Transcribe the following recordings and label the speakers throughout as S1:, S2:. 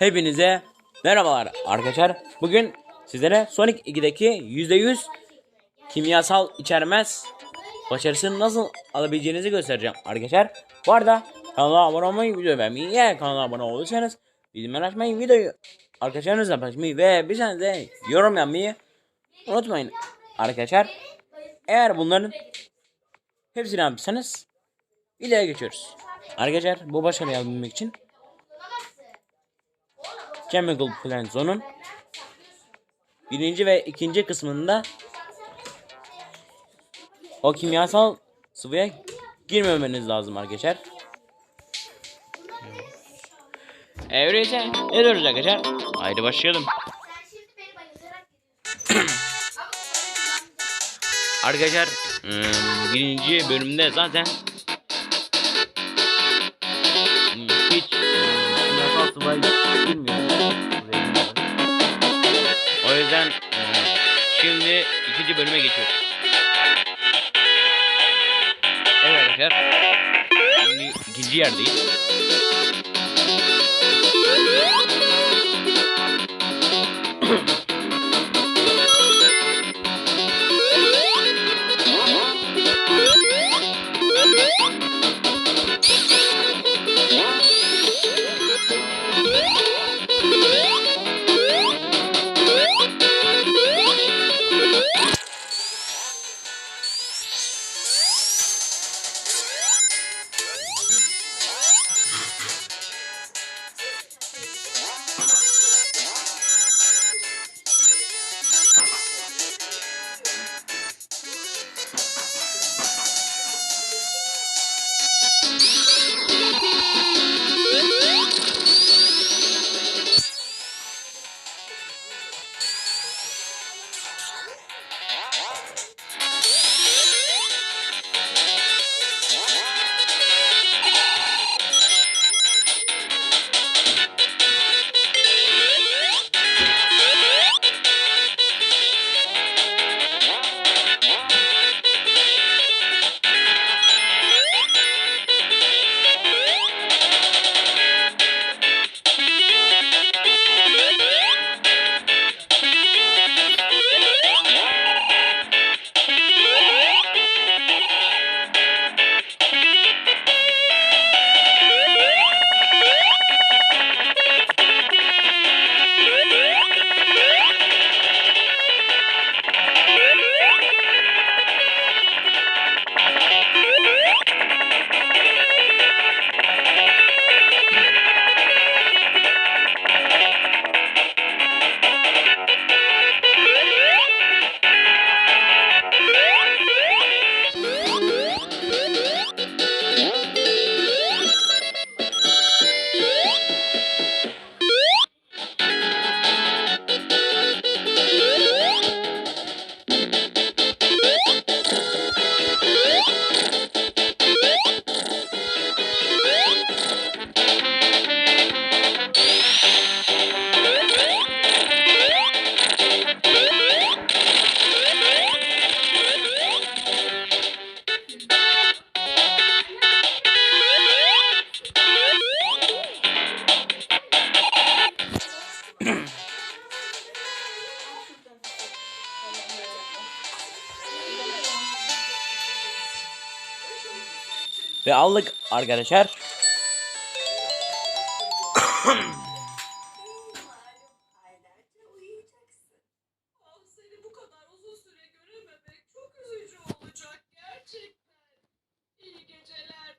S1: Hepinize merhabalar arkadaşlar. Bugün sizlere Sonic 2'deki %100 kimyasal içermez başarısını nasıl alabileceğinizi göstereceğim arkadaşlar. Bu arada kanala abone olmayı, video beğenmeyi, eğer kanala abone olursanız bildirimleri açmayı, videoyu arkadaşlarınızla paylaşmayı ve tane de yorum yapmayı unutmayın arkadaşlar. Eğer bunların hepsini yapmışsanız videoya geçiyoruz. Arkadaşlar bu başarıyı alabilmek için Chemical Plant Zone'un birinci ve ikinci kısmında o kimyasal sıvıya girmemeniz lazım arkadaşlar. Öyleyse ne diyoruz arkadaşlar? Haydi başlayalım. Arkadaşlar ım, birinci bölümde zaten ım, hiç ım, kimyasal sıvıya girmiyor. Yüzden ım, şimdi ikinci bölüme geçiyoruz. Evet arkadaşlar. Şimdi ikinci yerdeyiz.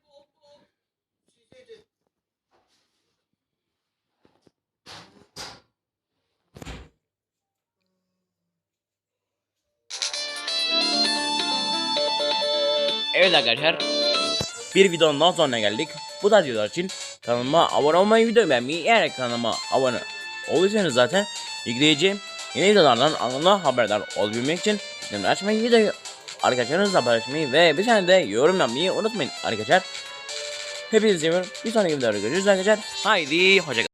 S2: Bobo. Size de.
S1: Evet arkadaşlar. Bir videonun daha sonuna geldik. Bu tarz videolar için kanalıma abone olmayı, video beğenmeyi, eğer kanalıma abone olursanız zaten yükleyeceğim yeni videolardan anında haberdar olabilmek için bildirimleri açmayı, videoyu arkadaşlarınızla paylaşmayı ve bir tane de yorum yapmayı unutmayın arkadaşlar. Hepinizi seviyorum. Bir sonraki videoda görüşürüz arkadaşlar. Haydi hoşçakalın.